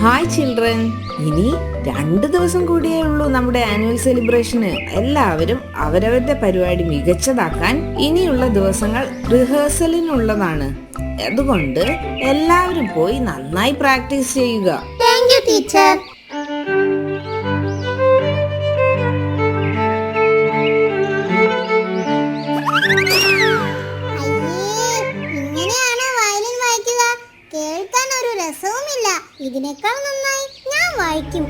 Hi children ഇനി രണ്ട് ദിവസം കൂടിയേ ഉള്ളൂ നമ്മുടെ ആനുവൽ സെലിബ്രേഷന് എല്ലാവരും അവരവരുടെ പരിപാടി മികച്ചതാക്കാൻ ഇനിയുള്ള ദിവസങ്ങൾ റിഹേഴ്സലിനുള്ളതാണ് അതുകൊണ്ട് എല്ലാവരും പോയി നന്നായി പ്രാക്ടീസ് ചെയ്യുക. ടീച്ചർ രസവുമില്ല ഇതിനേക്കാൾ നന്നായി ഞാൻ വായിക്കും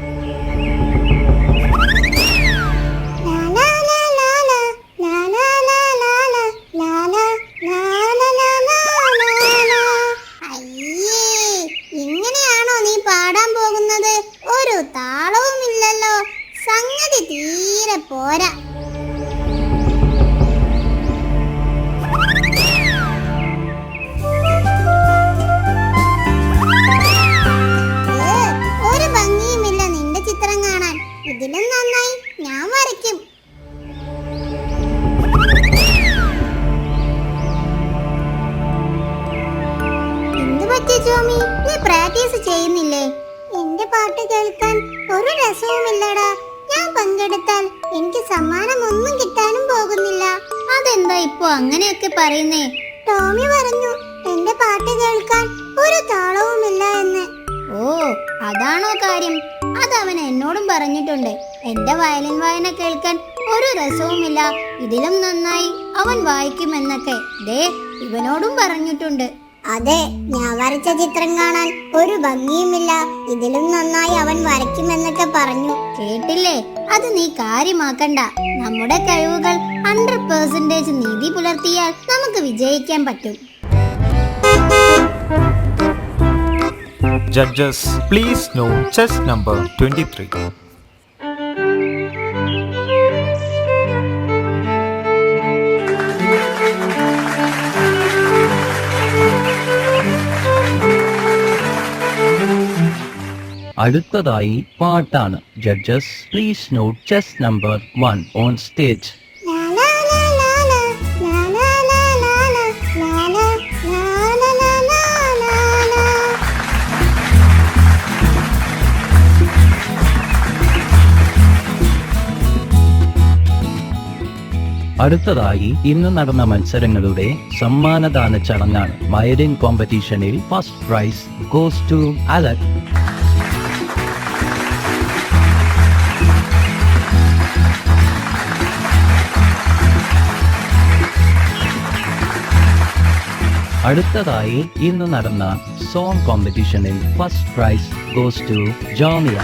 ഇങ്ങനെയാണോ നീ പാടാൻ പോകുന്നത് ഒരു താളവുമില്ലല്ലോ സംഗതി തീരെ പോരാ പ്രാക്ടീസ് ചെയ്യുന്നില്ലേ? എന്റെ പാട്ട് കേൾക്കാൻ ഒരു രസവുമില്ലടാ. ഞാൻ പങ്കെടുത്താൽ എനിക്ക് സമ്മാനം ഒന്നും കിട്ടാനും പോകുന്നില്ല. അതെന്താ ഇപ്പൊ അങ്ങനെയൊക്കെ പറയുന്നേ? ടോമി പറഞ്ഞു എന്റെ പാട്ട് കേൾക്കാൻ ഒരു താളവുമില്ല എന്ന്. ഓ അതാണോ കാര്യം? അത് അവൻ എന്നോടും പറഞ്ഞിട്ടുണ്ട്. എന്റെ വയലിൻ വായന കേൾക്കാൻ ഒരു രസവുമില്ല. ഇതിലും നന്നായി അവൻ വായിക്കുമെന്നൊക്കെ. ദേ ഇവനോടും പറഞ്ഞിട്ടുണ്ട്. അതെ ഞാൻ വരച്ച ചിത്രം കാണാൻ ഒരു ഭംഗിയുമില്ല. ഇതിലും നന്നായി അവൻ വരയ്ക്കുമെന്നൊക്കെ പറഞ്ഞു. കേട്ടില്ലേ? അത് നീ കാര്യമാക്കണ്ട. നമ്മുടെ കഴിവുകൾ ഹൺഡ്രഡ് പേഴ്സന്റേജ് നീതി പുലർത്തിയാൽ നമുക്ക് വിജയിക്കാൻ പറ്റും. Judges, please note chess number 23. അടുത്തതായി പാട്ടാണ്. Judges please note chest number one on stage അടുത്തതായി ഇന്ന് നടന്ന മത്സരങ്ങളുടെ സമ്മാനദാന ചടങ്ങാണ്. മയലിൻ കോമ്പറ്റീഷനിൽ first prize goes to Alak അടുത്തതായി ഇന്ന് നടന്ന song കോമ്പറ്റീഷനിൽ first prize goes to Jomiya.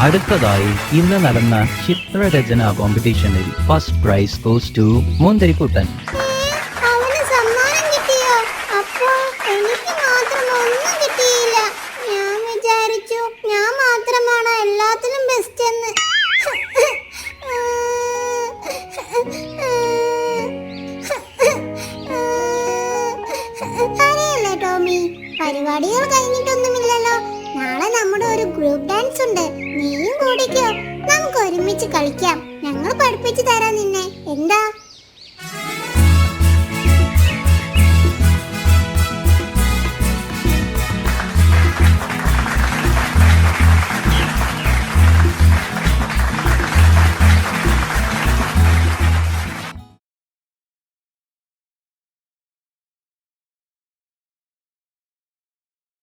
അടുത്തതായി ഇന്ന് നടന്ന ചിത്രരചന കോമ്പറ്റീഷനിൽ ഫസ്റ്റ് പ്രൈസ് ഗോസ് ടു മുന്തിരിക്കുട്ടൻ. പരിപാടികൾ കഴിഞ്ഞിട്ടൊന്നുമില്ലല്ലോ. നാളെ നമ്മുടെ ഒരു ഗ്രൂപ്പ് ഡാൻസ് ഉണ്ട്. നീയും കൂടിക്കോ. നമുക്ക് ഒരുമിച്ച് കളിക്കാം. ഞങ്ങൾ പഠിപ്പിച്ചു തരാം നിന്നെ. എന്താ?